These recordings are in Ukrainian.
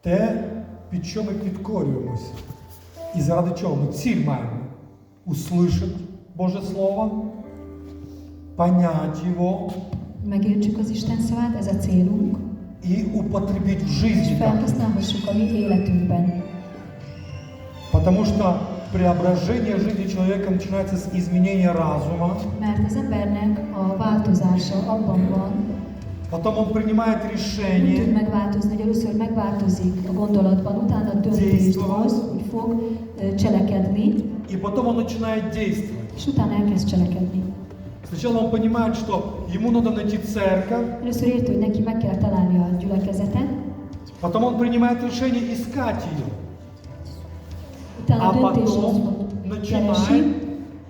те, під що ми підкорюємося. І заради чого ми ціль маємо услышать Боже Слово, понять его Megértsük az Isten szavát, ez a célunk, и употребить в жизни. felhasználhassuk a mi életünkben. Потому что преображение жизни человека начинается с изменения разума, Mert az embernek a változása abban van, потом он принимает hogy tud решение, megváltozni, hogy először megváltozik a gondolatban, utána döntést hoz, hogy fog cselekedni, и потом он начинает действовать. és utána elkezd cselekedni. Сначала он понимает, что ему надо найти церковь, Először érti, hogy neki meg kell találni a gyülekezetet, потом он принимает решение искать ее. utána А потом начинает,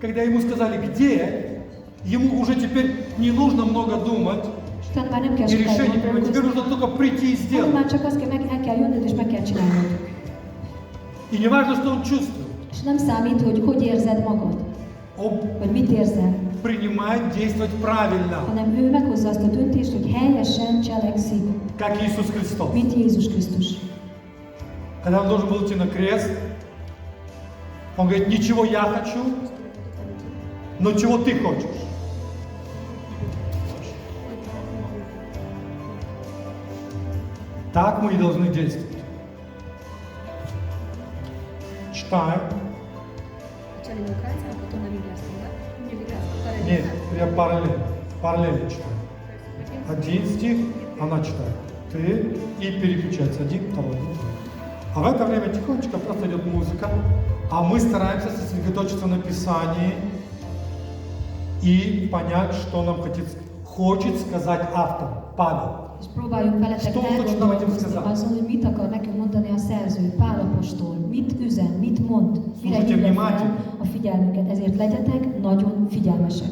когда ему сказали где, ему уже теперь не нужно много думать már nem kell и решение принимать. Теперь нужно только прийти и сделать. már csak azt kell, meg el kell jönnöd, és meg kell csinálnod. И не важно, что он чувствует. És nem számít, hogy hogy érzed magad, Он vagy mit érzel, принимает действовать правильно, hanem ő meghozza azt a döntést, hogy helyesen cselekszik, как Иисус Христос. mint Jézus Krisztus. Когда он должен был идти на крест, он говорит, ничего я хочу, но чего ты хочешь. Так мы и должны действовать. Читаем. Вначале не Украинская, а потом на Библейском, да? Не Библейском, параллельно. Нет, я параллельно. Параллельно читаю. Один стих, она читает. Ты и переключается. Один, второй, один, второй. А в это время тихонечко просто идет музыка, а мы стараемся сосредоточиться на Писании и понять, что нам хочет, хочет сказать автор, Павел. És próbáljunk veletek Что хочет нам этим elgondolkozni сказать? azon, hogy mit akar nekünk mondani a szerző, Pál apostol, mit üzen, mit mond, mire Слушайте hívja внимательно. fel a figyelmünket. Ezért legyetek nagyon figyelmesek.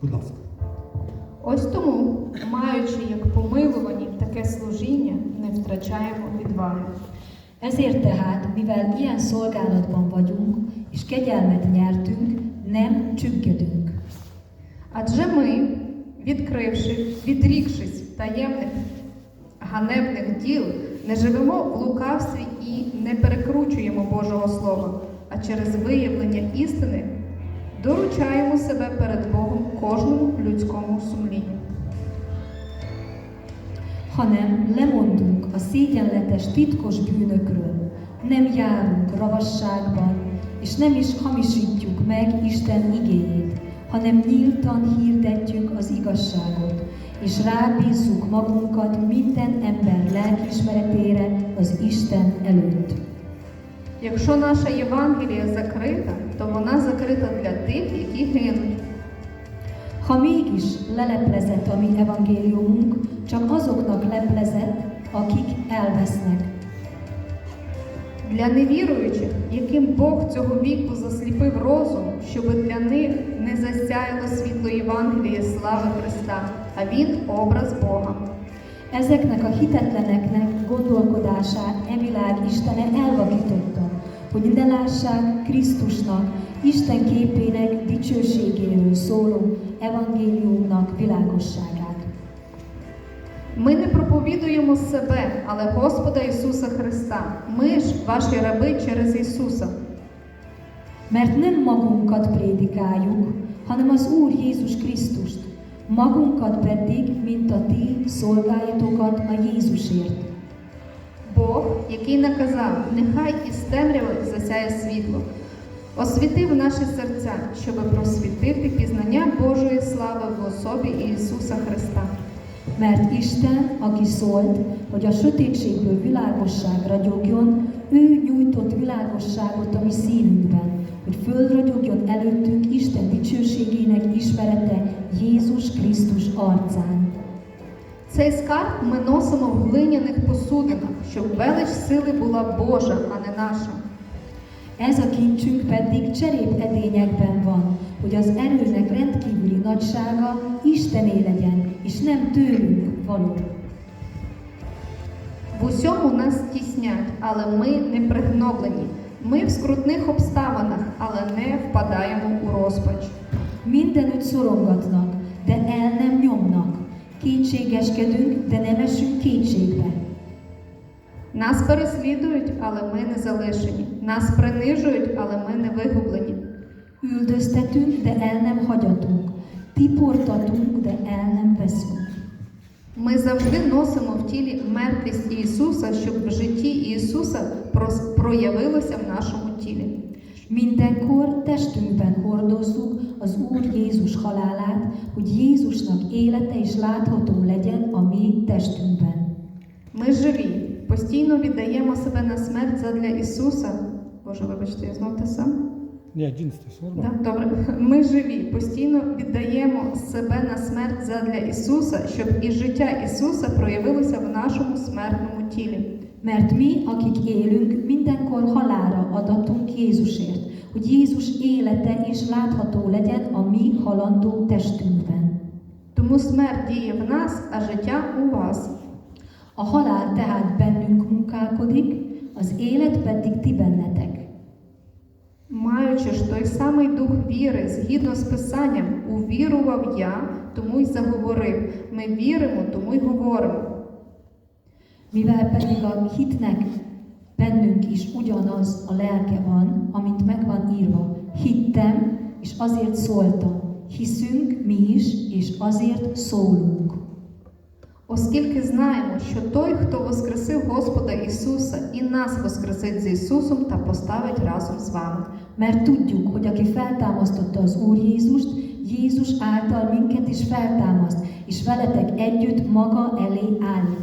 Будь ласка. Ось тому, маючи як помилувані таке служіння, не втрачаємо відваги. Ezért tehát, mivel ilyen szolgálatban vagyunk, és kegyelmet nyertünk, nem csüggedünk. Адже ми, відкривши, відрікшись таємних ганебних діл, не живемо в лукавстві і не перекручуємо Божого Слова, а через виявлення істини доручаємо себе перед Богом кожному людському сумлінню. hanem lemondunk a szégyenletes titkos bűnökről, nem járunk ravasságban, és nem is hamisítjuk meg Isten igéjét, hanem nyíltan hirdetjük az igazságot, és rábízzuk magunkat minden ember lelkiismeretére az Isten előtt. Якщо наша Євангелія закрита, то вона закрита для тих, які гинуть. Ha mégis leleplezett a mi evangéliumunk, csak azoknak leplezett, akik elvesznek. Для невіруючих, яким Бог цього віку засліпив розум, щоб для них не засяяло світло Євангелія слави Христа, а Він образ Бога. Ezeknek a hitetleneknek gondolkodását e világ Istene elvakította, hogy ne lássák Krisztusnak, Isten képének dicsőségéről szóló evangéliumnak világosságát. Ми не проповідуємо себе, але Господа Ісуса Христа. Ми ж ваші раби через Ісуса. Mert nem magunkat prédikáljuk, hanem az Úr Jézus Krisztust, magunkat pedig, mint a ti szolgálatokat a Jézusért. Бог, який наказав, нехай із темряви засяє світло, освітив наші серця, щоб просвітити пізнання Божої слави в особі Ісуса Христа. Mert Isten, aki szólt, hogy a sötétségből világosság ragyogjon, ő nyújtott világosságot a mi szívünkben, hogy fölragyogjon előttünk Isten dicsőségének ismerete Jézus Krisztus arcán. Цей скарб ми носимо в глиняних посудинах, щоб велич сили була Божа, а не наша. Ez a kincsünk pedig cserép edényekben van, hogy az erőnek rendkívüli nagysága Istené legyen, és nem tőlünk való. В усьому нас тіснять, але ми не пригноблені. Ми в скрутних обставинах, але не впадаємо у розпач. Mindenütt szorongatnak, de el nem nyomnak. Kétségeskedünk, de nem esünk kétségbe. Нас переслідують, але ми не залишені. Нас принижують, але ми не вигублені. Üldöztetünk, de el nem hagyatunk. Tiportatunk, de el nem veszünk. Ми завжди носимо в тілі мертвість Ісуса, щоб в житті Ісуса проявилося в нашому тілі. Mindenkor testünkben hordozzuk az Úr Jézus halálát, hogy Jézusnak élete is látható legyen a mi testünkben. Ми живі, постійно віддаємо себе на смерть задля Ісуса. Боже, вибачте, я знов те саме. Ні, 11, все нормально. Да, добре. Ми живі, постійно віддаємо себе на смерть задля Ісуса, щоб і життя Ісуса проявилося в нашому смертному тілі. Mert mi, akik élünk, mindenkor halára adatunk Jézusért, hogy Jézus élete is látható legyen a mi halandó testünkben. Тому смерть діє в нас, а життя у вас. A halál tehát bennünk munkálkodik, az élet pedig ti bennetek. Маючи ж той самий дух віри, згідно з Писанням, увірував я, тому й заговорив. Ми віримо, тому й говоримо. Mivel pedig a hitnek bennünk is ugyanaz a lelke van, amint meg van írva. Hittem, és azért szóltam. Hiszünk mi is, és azért szólunk. Оскільки знаємо, що той, хто воскресив Господа Ісуса, і нас воскресить з Ісусом та поставить разом з вами. Mert tudjuk, hogy aki feltámasztotta az Úr Jézust, Jézus által minket is feltámaszt, és veletek együtt maga elé állít.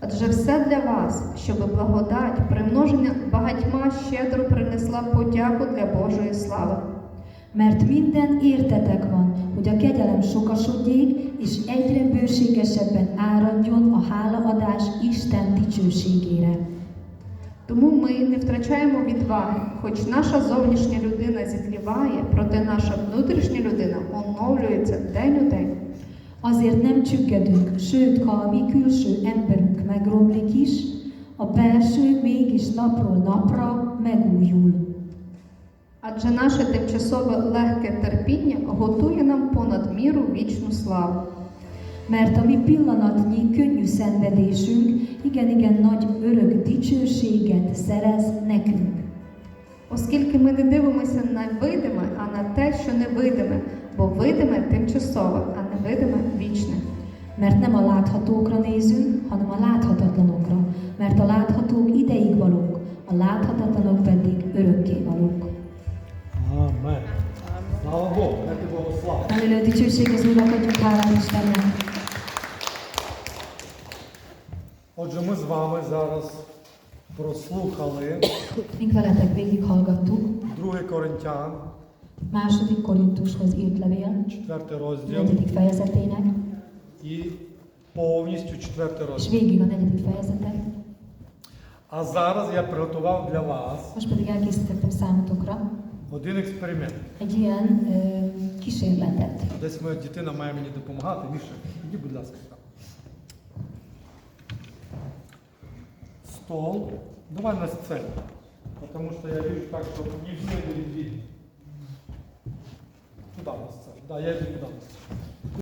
Адже все для вас, щоб благодать, примноження багатьма щедро принесла подяку для Божої слави. Mert minden értetek van, hogy a kegyelem sokasodjék, és egyre bőségesebben áradjon a hálaadás Isten dicsőségére. Тому ми не втрачаємо відваги, хоч наша зовнішня людина зітліває, проте наша внутрішня людина оновлюється день у день. Azért nem csüggedünk, sőt, ha a mi külső emberünk megromlik is, a belső mégis napról napra megújul. Адже наше тимчасове легке терпіння готує нам понад міру вічну славу. Mert a mi pillanatnyi könnyű szenvedésünk igen-igen nagy örök dicsőséget szerez nekünk. Оскільки ми не дивимося на видиме, а на те, що невидиме, бо видиме тимчасове, а невидиме вічне. Mert nem a láthatókra nézünk, hanem a láthatatlanokra. Mert a láthatók ideig valók, a láthatatlanok pedig örökké valók. Амен. Слава Богу, дайте Богу славу. Hallelujah, dicsőség az Úrnak, adjunk hálát Istennek. Отже, ми з вами зараз прослухали Mink veletek végighallgattuk, 2 Коринтян, második Korintushoz írt levél, 4 розділ negyedik fejezetének, і повністю 4 és végig a negyedik fejezetet. А зараз я приготував для вас Most pedig elkészítettem számotokra один експеримент. egy ilyen. Десь моя дитина має мені допомагати. Міша, іди, будь ласка. Стол. Давай на сцену. Потому что я вижу так, что не все будет видно. Туда на сцену. Да, я иду туда на сцену.